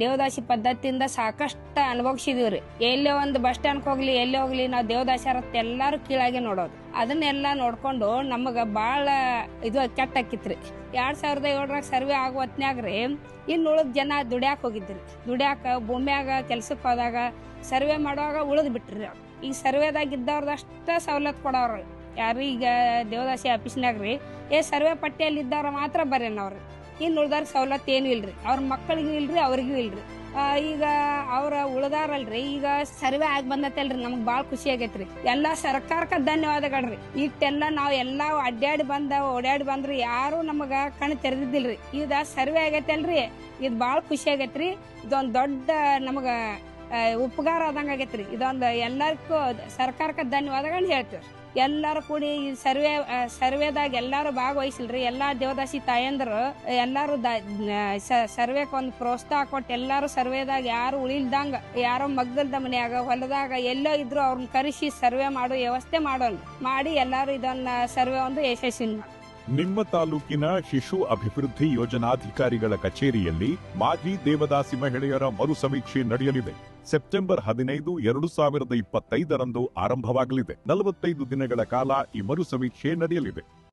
ದೇವದಾಸಿ ಪದ್ಧತಿಯಿಂದ ಸಾಕಷ್ಟು ಅನುಭವಿಸಿದೀವ್ರಿ. ಎಲ್ಲೇ ಒಂದು ಬಸ್ ಸ್ಟ್ಯಾಂಡ್ ಹೋಗ್ಲಿ, ಎಲ್ಲೇ ಹೋಗ್ಲಿ, ನಾವು ದೇವದಾಸ್ಯರತ್ ಎಲ್ಲಾರು ಕೀಳಾಗಿ ನೋಡೋದು. ಅದನ್ನೆಲ್ಲ ನೋಡ್ಕೊಂಡು ನಮಗ ಬಹಳ ಇದು ಕೆಟ್ಟ ಹಾಕಿತ್ರಿ ಎರಡ್ ಸಾವಿರದ ಏಳರಾಗ ಸರ್ವೆ ಆಗೋ ಹೊತ್ನ್ಯಾಗ್ರಿ ಇನ್ನು ಉಳಿದ ಜನ ದುಡ್ಯಾಕ ಹೋಗಿದ್ರಿ. ದುಡ್ಯಾಕ ಭೂಮ್ಯಾಗ ಕೆಲ್ಸಕ್ಕೆ ಹೋದಾಗ ಸರ್ವೆ ಮಾಡುವಾಗ ಉಳಿದ್ ಬಿಟ್ರಿ. ಈಗ ಸರ್ವೆದಾಗ ಇದ್ದವ್ರದಷ್ಟ ಸವಲತ್ತು ಕೊಡೋರು. ಯಾರು ಈಗ ದೇವದಾಸಿ ಆಫೀಸ್ನಾಗ್ರಿ ಏ ಸರ್ವೆ ಪಟ್ಟಿಯಲ್ಲಿ ಇದ್ದವ್ರ ಮಾತ್ರ ಬರ್ರೇನವ್ರಿ ಇನ್ನು ಉಳ್ದಾರ ಸವಲತ್ತು ಏನು ಇಲ್ರಿ. ಅವ್ರ ಮಕ್ಕಳಿಗೂ ಇಲ್ರಿ, ಅವ್ರಿಗೂ ಇಲ್ರಿ. ಈಗ ಅವ್ರ ಉಳ್ದಾರಲ್ರಿ, ಈಗ ಸರ್ವೆ ಆಗಿ ಬಂದತ್ತಲ್ರಿ ನಮ್ಗೆ ಬಾಳ ಖುಷಿ ಆಗೈತ್ರಿ. ಎಲ್ಲಾ ಸರ್ಕಾರಕ್ಕ ಧನ್ಯವಾದಗಳ್ರಿ. ಇಟ್ಟೆಲ್ಲ ನಾವು ಎಲ್ಲಾ ಅಡ್ಡಾಡಿ ಬಂದ ಓಡಾಡಿ ಬಂದ್ರಿ ಯಾರು ನಮಗ ಕಣ್ ತೆರೆದಿದ್ದಿಲ್ರಿ. ಇದ ಸರ್ವೆ ಆಗೈತಲ್ರಿ, ಇದ್ ಬಾಳ ಖುಷಿ ಆಗೈತ್ರಿ. ಇದೊಂದ್ ದೊಡ್ಡ ನಮಗ ಉಪಕಾರ ಆದಂಗ ಆಗೈತ್ರಿ. ಇದೊಂದ್ ಎಲ್ಲರಿಗೂ ಸರ್ಕಾರಕ್ಕ ಧನ್ಯವಾದಗಳನ್ನ ಹೇಳ್ತೀವಿ ಎಲ್ಲಾರು ಕೂಡಿ ಸರ್ವೆ ಸರ್ವೆದಾಗ ಎಲ್ಲಾರು ಭಾಗವಹಿಸಿಲ್ರಿ. ಎಲ್ಲಾ ದೇವದಾಸಿ ತಾಯಂದ್ರು, ಎಲ್ಲಾರು ಸರ್ವೆಕ್ ಒಂದು ಪ್ರೋತ್ಸಾಹ ಕೊಟ್ಟು ಎಲ್ಲಾರು ಸರ್ವೆದಾಗ ಯಾರು ಉಳಿಲ್ದಂಗ, ಯಾರೋ ಮಗ್ಗಲ್ದ ಮನ್ಯಾಗ, ಹೊಲದಾಗ ಎಲ್ಲೋ ಇದ್ರು ಅವ್ರನ್ನ ಕರೆಸಿ ಸರ್ವೆ ಮಾಡೋ, ವ್ಯವಸ್ಥೆ ಮಾಡೋಣ ಮಾಡಿ ಎಲ್ಲಾರು ಇದನ್ನ ಸರ್ವೆ ಒಂದು ಯಶಸ್ವಿ ಮಾಡಿ ನಿಮ್ಮ ತಾಲೂಕಿನ ಶಿಶು ಅಭಿವೃದ್ಧಿ ಯೋಜನಾಧಿಕಾರಿಗಳ ಕಚೇರಿಯಲ್ಲಿ ಮಾಜಿ ದೇವದಾಸಿ ಮಹಿಳೆಯರ ಮರು ಸಮೀಕ್ಷೆ ನಡೆಯಲಿದೆ. ಸೆಪ್ಟೆಂಬರ್ ಹದಿನೈದು, ಎರಡು ಸಾವಿರದ ಇಪ್ಪತ್ತೈದರಂದು ಆರಂಭವಾಗಲಿದೆ. ನಲವತ್ತೈದು ದಿನಗಳ ಕಾಲ ಈ ಮರು ಸಮೀಕ್ಷೆ ನಡೆಯಲಿದೆ.